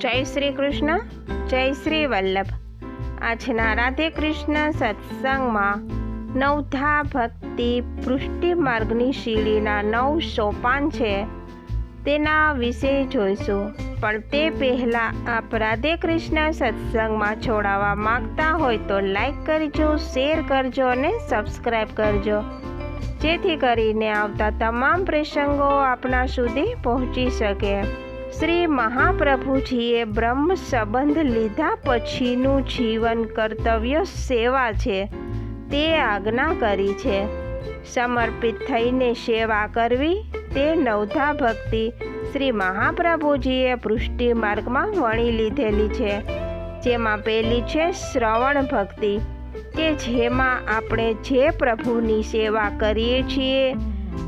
જય શ્રી કૃષ્ણ, જય શ્રી વલ્લભ. આજના રાધે કૃષ્ણ સત્સંગમાં નવધા ભક્તિ પૃષ્ટિ માર્ગની શીડીના નવ સોપાન છે. તેના વિશે જોઈશું. પણ તે પહેલાં આપ રાધે કૃષ્ણ સત્સંગમાં છોડાવવા માગતા હોય તો લાઈક કરજો, શેર કરજો અને સબસ્ક્રાઈબ કરજો. જેથી કરીને આવતા તમામ પ્રસંગો આપણા સુધી પહોંચી શકે. શ્રી મહાપ્રભુજીએ બ્રહ્મ સંબંધ લીધા પછીનું જીવન કર્તવ્ય સેવા છે. તે આજ્ઞા કરી છે. સમર્પિત થઈને સેવા કરવી તે નવધા ભક્તિ શ્રી મહાપ્રભુજીએ પૃષ્ટિ માર્ગમાં વણી લીધેલી છે. જેમાં પહેલી છે શ્રવણ ભક્તિ. કે જેમાં આપણે જે પ્રભુની સેવા કરીએ છીએ,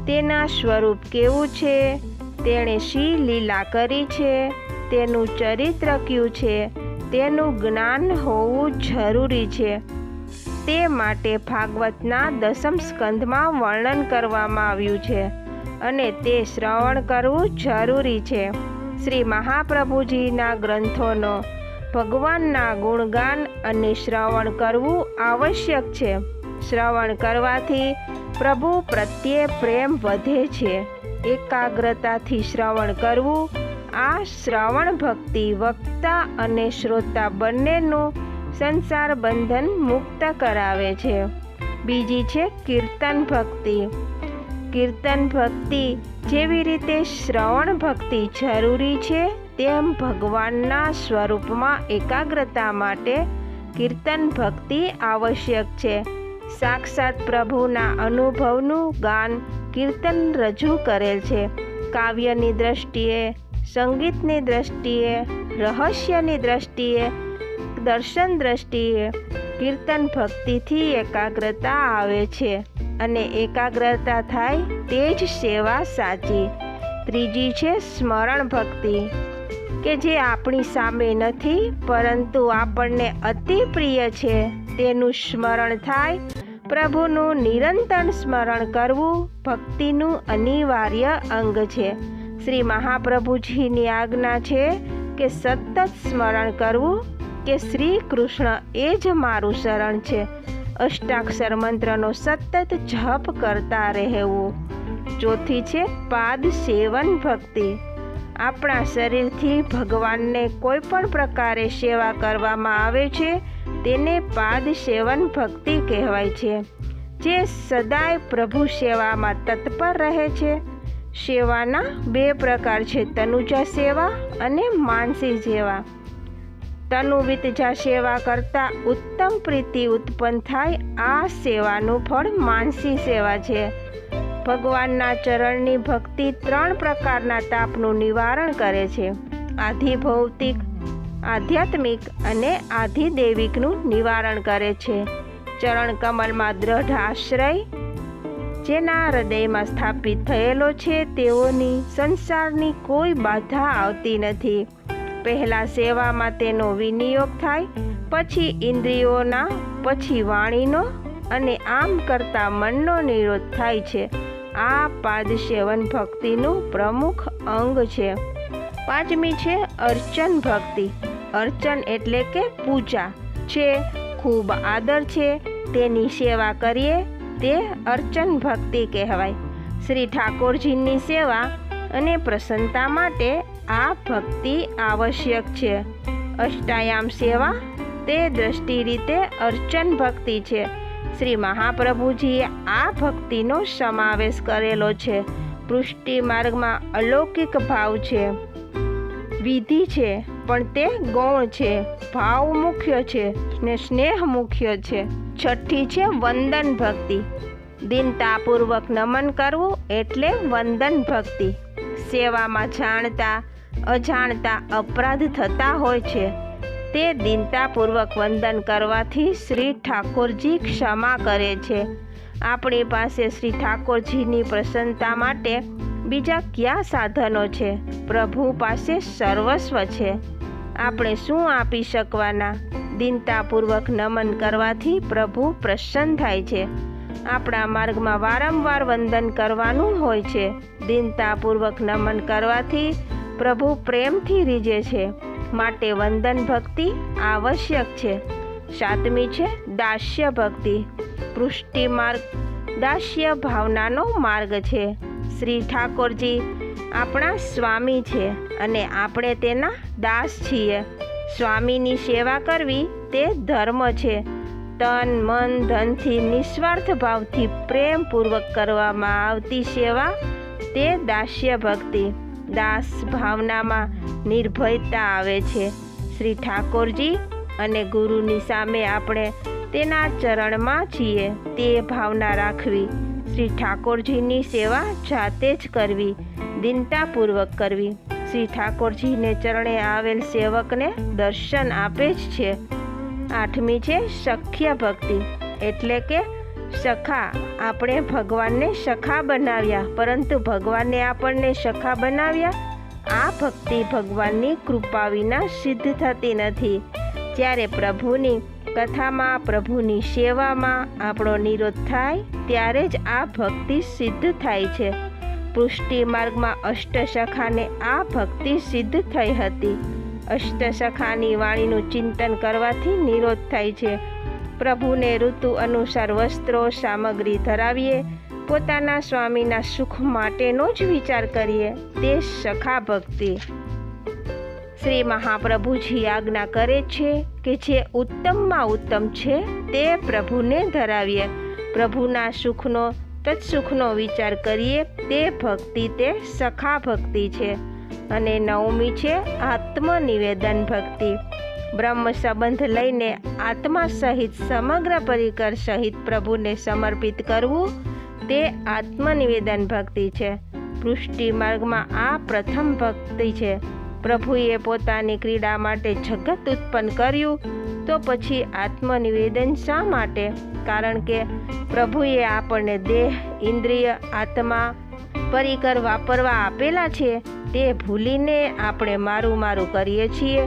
તેના સ્વરૂપ કેવું છે? તેણે શી લીલા કરી છે? તેનું ચરિત્ર કયું છે? તેનું જ્ઞાન હોવું જરૂરી છે. તે માટે ભાગવતના દસમ સ્કંધમાં વર્ણન કરવામાં આવ્યું છે અને તે શ્રવણ કરવું જરૂરી છે. શ્રી મહાપ્રભુજીના ગ્રંથોનો ભગવાનના ગુણગાન અને શ્રવણ કરવું આવશ્યક છે. શ્રવણ કરવાથી પ્રભુ પ્રત્યે પ્રેમ વધે છે. એકાગ્રતાથી શ્રવણ કરવું, આ શ્રવણ ભક્તિ વક્તા અને શ્રોતા બંનેનું સંસાર બંધન મુક્ત કરાવે છે. બીજી છે કીર્તન ભક્તિ. કીર્તન ભક્તિ જેવી રીતે શ્રવણ ભક્તિ જરૂરી છે, તેમ ભગવાનના સ્વરૂપમાં એકાગ્રતા માટે કીર્તન ભક્તિ આવશ્યક છે. સાક્ષાત પ્રભુના અનુભવનું ગાન કીર્તન રજૂ કરેલ છે. કાવ્યની દ્રષ્ટિએ, સંગીતની દ્રષ્ટિએ, રહસ્યની દ્રષ્ટિએ, દર્શન દ્રષ્ટિએ કીર્તન ભક્તિથી એકાગ્રતા આવે છે અને એકાગ્રતા થાય તે જ સેવા સાચી. ત્રીજી છે સ્મરણ ભક્તિ, કે જે આપણી સામે નથી પરંતુ આપણને અતિ પ્રિય છે. તેનું સ્મરણ થાય પ્રભુનું નિરંતર સ્મરણ કરવું ભક્તિનું અનિવાર્ય અંગ છે. શ્રી મહાપ્રભુજીની આજ્ઞા છે કે સતત સ્મરણ કરવું કે શ્રી કૃષ્ણ એ જ મારું શરણ છે. અષ્ટાક્ષર મંત્રનો સતત જપ કરતા રહેવું. ચોથી છે પાદ સેવન ભક્તિ. આપણા શરીરથી ભગવાનને કોઈ પણ પ્રકારે સેવા કરવામાં આવે છે તેને પાદ સેવન ભક્તિ કહેવાય છે, જે સદાય પ્રભુ સેવામાં તત્પર રહે છે. સેવાના બે પ્રકાર છે, તનુજા સેવા અને માનસી સેવા. તનુવિતજા સેવા કરતાં ઉત્તમ પ્રીતિ ઉત્પન્ન થાય, આ સેવાનું ફળ માનસી સેવા છે. ભગવાનના ચરણની ભક્તિ ત્રણ પ્રકારના તાપનું નિવારણ કરે છે. આધિ ભૌતિક આધ્યાત્મિક અને આધિદેવિકનું નિવારણ કરે છે. ચરણ કમલમાં દ્રઢ આશ્રય, જેના હૃદયમાં સ્થાપિત થયેલો છે, તેઓની સંસારની કોઈ બાધા આવતી નથી. પહેલાં સેવામાં તેનો વિનિયોગ થાય, પછી ઇન્દ્રિયોના, પછી વાણીનો અને આમ કરતાં મનનો નિરોધ થાય છે. આ પાદસેવન ભક્તિનું પ્રમુખ અંગ છે. પાંચમી છે અર્ચન ભક્તિ. અર્ચન એટલે કે પૂજા છે. ખૂબ આદર છે. તેની સેવા કરીએ તે અર્ચન ભક્તિ કહેવાય. શ્રી ઠાકોરજીની સેવા અને પ્રસન્નતા માટે આ ભક્તિ આવશ્યક છે. અષ્ટાયામ સેવા તે દ્રષ્ટિ રીતે અર્ચન ભક્તિ છે. શ્રી મહાપ્રભુજીએ આ ભક્તિનો સમાવેશ કરેલો છે. પૃષ્ટિ માર્ગમાં અલૌકિક ભાવ છે. વિધિ છે. પણ તે ગૌણ છે, ભાવ મુખ્ય છે ને સ્નેહ મુખ્ય છે. છઠ્ઠી છે વંદન ભક્તિ. દિનતાપૂર્વક નમન કરવું એટલે વંદન ભક્તિ. સેવામાં જાણતા, અજાણતા અપરાધ થતા હોય છે. તે દિનતાપૂર્વક વંદન કરવાથી શ્રી ઠાકોરજી ક્ષમા કરે છે. આપણી પાસે શ્રી ઠાકોરજીની પ્રસન્નતા માટે બીજા કયા સાધનો છે? પ્રભુ પાસે સર્વસ્વ છે. આપણે શું આપી શકવાના? દિનતાપૂર્વક નમન કરવાથી પ્રભુ પ્રસન્ન થાય છે. આપણા માર્ગમાં વારંવાર વંદન કરવાનું હોય છે. દિનતાપૂર્વક નમન કરવાથી પ્રભુ પ્રેમથી રીજે છે. માટે વંદન ભક્તિ આવશ્યક છે. સાતમી છે દાસ્ય ભક્તિ. પૃષ્ટિ માર્ગ, દાસ્ય ભાવનાનો માર્ગ છે. શ્રી ઠાકોરજી આપણા સ્વામી છે અને આપણે તેના દાસ છીએ. સ્વામીની સેવા કરવી તે ધર્મ છે. તન, મન, ધનથી નિસ્વાર્થ ભાવથી પ્રેમપૂર્વક કરવામાં આવતી સેવા તે દાસ્ય ભક્તિ. દાસ ભાવનામાં નિર્ભયતા આવે છે. શ્રી ઠાકોરજી અને ગુરુની સામે આપણે તેના ચરણમાં છીએ. તે ભાવના રાખવી. શ્રી ઠાકોરજીની સેવા જાતે જ કરવી. દિનતાપૂર્વક કરવી. શ્રી ઠાકોરજીને ચરણે આવેલ સેવકને દર્શન આપે જ છે. આઠમી છે સખ્ય ભક્તિ. એટલે કે સખા, આપણે ભગવાનને સખા બનાવ્યા, પરંતુ ભગવાનને આપણને સખા બનાવ્યા? આ ભક્તિ ભગવાનની કૃપા વિના સિદ્ધ થતી નથી. જ્યારે પ્રભુની કથામાં, પ્રભુની સેવામાં આપણો નિરોધ થાય, ત્યારે જ આ ભક્તિ સિદ્ધ થાય છે. પુષ્ટિ માર્ગમાં અષ્ટસખાને આ ભક્તિ સિદ્ધ થઈ હતી. અષ્ટસખાની વાણીનું ચિંતન કરવાથી નિરોધ થાય છે. પ્રભુને ઋતુ અનુસાર વસ્ત્રો, સામગ્રી ધરાવીએ, પોતાના સ્વામીના સુખ માટેનો જ વિચાર કરીએ. તે સખા ભક્તિ. શ્રી મહાપ્રભુજી આજ્ઞા કરે છે કે જે ઉત્તમમાં ઉત્તમ છે તે પ્રભુને ધરાવીએ. પ્રભુના સુખનો તત્સુખનો વિચાર કરીએ, તે ભક્તિ તે સખા ભક્તિ છે. અને નવમી છે આત્મનિવેદન ભક્તિ. બ્રહ્મ સંબંધ લઈને આત્મા સહિત સમગ્ર પરિકર સહિત પ્રભુને સમર્પિત કરવું, તે આત્મનિવેદન ભક્તિ છે. પૃષ્ટિ માર્ગમાં આ પ્રથમ ભક્તિ છે. પ્રભુએ પોતાની ક્રીડા માટે જગત ઉત્પન્ન કર્યું, તો પછી આત્મનિવેદન શા માટે? કારણ કે પ્રભુએ આપણને દેહ, ઇન્દ્રિય, આત્મા પરિકર વાપરવા આપેલા છે, તે ભૂલીને આપણે મારું મારું કરીએ છીએ.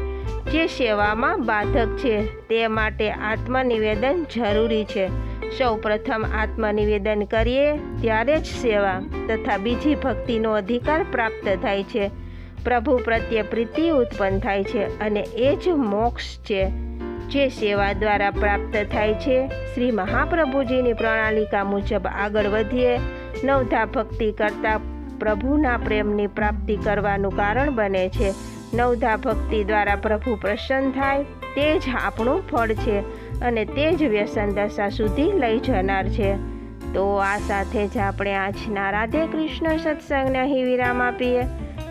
જે સેવામાં બાધક છે, તે માટે આત્મનિવેદન જરૂરી છે. સૌ પ્રથમ આત્મનિવેદન કરીએ, ત્યારે જ સેવા તથા બીજી ભક્તિનો અધિકાર પ્રાપ્ત થાય છે. પ્રભુ પ્રત્યે પ્રીતિ ઉત્પન્ન થાય છે અને એ જ મોક્ષ છે. જે સેવા દ્વારા પ્રાપ્ત થાય છે, શ્રી મહાપ્રભુજીની પ્રણાલિકા મુજબ આગળ વધીએ, નવધા ભક્તિ કરતાં પ્રભુના પ્રેમની પ્રાપ્તિ કરવાનું કારણ બને છે. નવધા ભક્તિ દ્વારા પ્રભુ પ્રસન્ન થાય, તે જ આપણું ફળ છે અને તે જ વ્યસન દશા સુધી લઈ જનાર છે. તો આ સાથે જ આપણે આજના રાધે કૃષ્ણ સત્સંગને અહીં વિરામ આપીએ.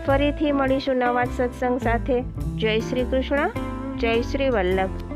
ફરીથી મળીશું નવા સત્સંગ સાથે. જય શ્રી કૃષ્ણ, જય શ્રી વલ્લભ.